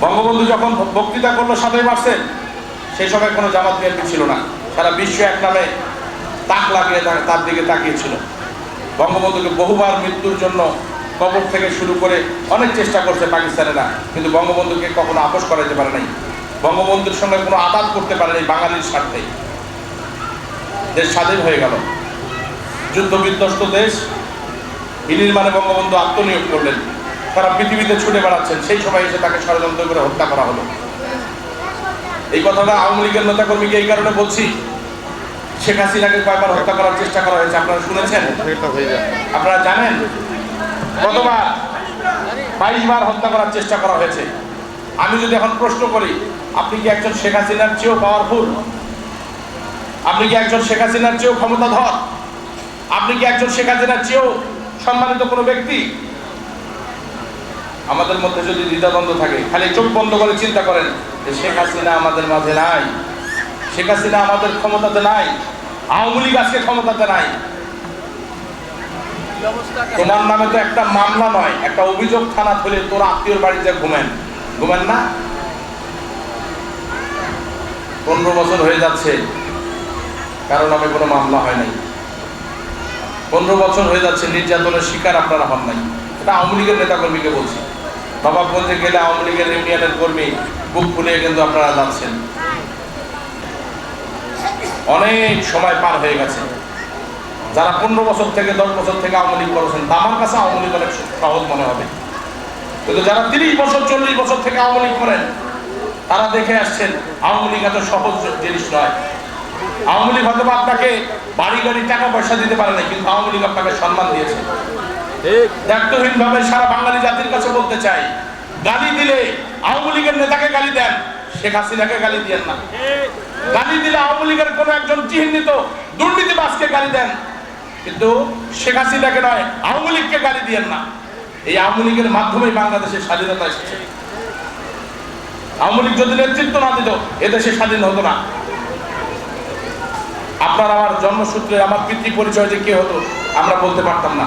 বঙ্গবন্ধু যখন বক্তৃতা করল সাতই মার্চে, সেই সময় কোনো জামাত বিএনপি ছিল না। সারা বিশ্ব এক নামে তাক লাগিয়ে তার- দিকে তাকিয়েছিল। বঙ্গবন্ধুকে বহুবার মৃত্যুর জন্য কবর থেকে শুরু করে অনেক চেষ্টা করছে পাকিস্তানেরা, কিন্তু বঙ্গবন্ধুকে কখনো আপোষ করাইতে পারে নাই। বঙ্গবন্ধুর সঙ্গে কোনো আদাত করতে পারে নাই বাঙালির স্বার্থে। দেশ স্বাধীন হয়ে গেল। যুদ্ধ বিধ্বস্ত দেশ, বিনির্মাণে বঙ্গবন্ধু আত্মনিয়োগ করলেন। তারা পৃথিবীতে ছুটে বেড়াচ্ছেন, সেই সময় এসে তাকে ষড়যন্ত্র করে হত্যা করা হলো। এই কথাটা আওয়ামী লীগের নেতাকর্মীকে এই কারণে বলছি, শেখ হাসিনাকে কয়বার হত্যা করার চেষ্টা করা হয়েছে, আপনারা শুনেছেন? আপনারা জানেন? কতবার বাইশ বার হত্যা করার চেষ্টা করা হয়েছে। আমি যদি এখন প্রশ্ন করি, আপনি কি একজন শেখ হাসিনার চেয়েও পাওয়ারফুল আপনি কি একজন শেখ হাসিনার চেয়েও ক্ষমতাধর? আপনি কি একজন শেখ হাসিনার চেয়েও সম্মানিত কোনো ব্যক্তি? আমাদের মধ্যে যদি দ্বিধাদ্বন্দ্ব থাকে, খালি চোখ বন্ধ করে চিন্তা করেন যে শেখ হাসিনা আমাদের মাঝে নাই, শেখ হাসিনা আমাদের ক্ষমতাতে নাই, আওয়ামী লীগ আজকে ক্ষমতাতে নাই। তোমার নামে তো একটা মামলা নয়, একটা অভিযোগ থানা খুলে তোর আত্মীয়র বাড়িতে ঘুমেন। ঘুমেন না? পনেরো বছর হয়ে যাচ্ছে কারণ নামে কোনো মামলা হয় নাই। পনেরো বছর হয়ে যাচ্ছে, নির্যাতনের শিকার আপনারা হন নাই। এটা আওয়ামী লীগের নেতাকর্মীকে বলছি। নবাবগঞ্জে গেলে আওয়ামী লীগের ইউনিয়নের কর্মী, বুক ফুলিয়ে কিন্তু আপনারা যাচ্ছেন। অনেক সময় পার হয়ে গেছে। যারা পনেরো বছর থেকে, দশ বছর থেকে আওয়ামী লীগ করেছেন আমার কাছে আওয়ামী লীগ অনেক সহজ মনে হবে। কিন্তু যারা তিরিশ বছর, চল্লিশ বছর থেকে আওয়ামী লীগ করেন, তারা দেখে আসছেন, আওয়ামী লীগ এত সহজ জিনিস নয়। আওয়ামী লীগ হয়তো আপনাকে বাড়ি গাড়ি টাকা পয়সা দিতে পারে না কিন্তু আওয়ামী লীগ আপনাকে সম্মান দিয়েছে। দায়িত্বহীন ভাবে সারা বাঙালি জাতির কাছে বলতে চাই, গালি দিলে আওয়ামী লীগের নেতাকে গালি দেন, শেখ হাসিনাকে গালি দিয়েন না। গালি দিলে আওয়ামী লীগের কোনো একজন চিহ্নিত দুর্নীতিবাজকে গালি দেন, কিন্তু শেখ হাসিনাকে নয়, আওয়ামী লীগকে গালি দিয়েন না। এই আওয়ামী লীগের মাধ্যমেই বাংলাদেশের স্বাধীনতা এসেছে। আওয়ামী লীগ যদি নেতৃত্ব না দিত এদেশে স্বাধীন হতো না। আপনার আমার জন্মসূত্রে আমার পিতৃ পরিচয় যে কে হতো, আমরা বলতে পারতাম না।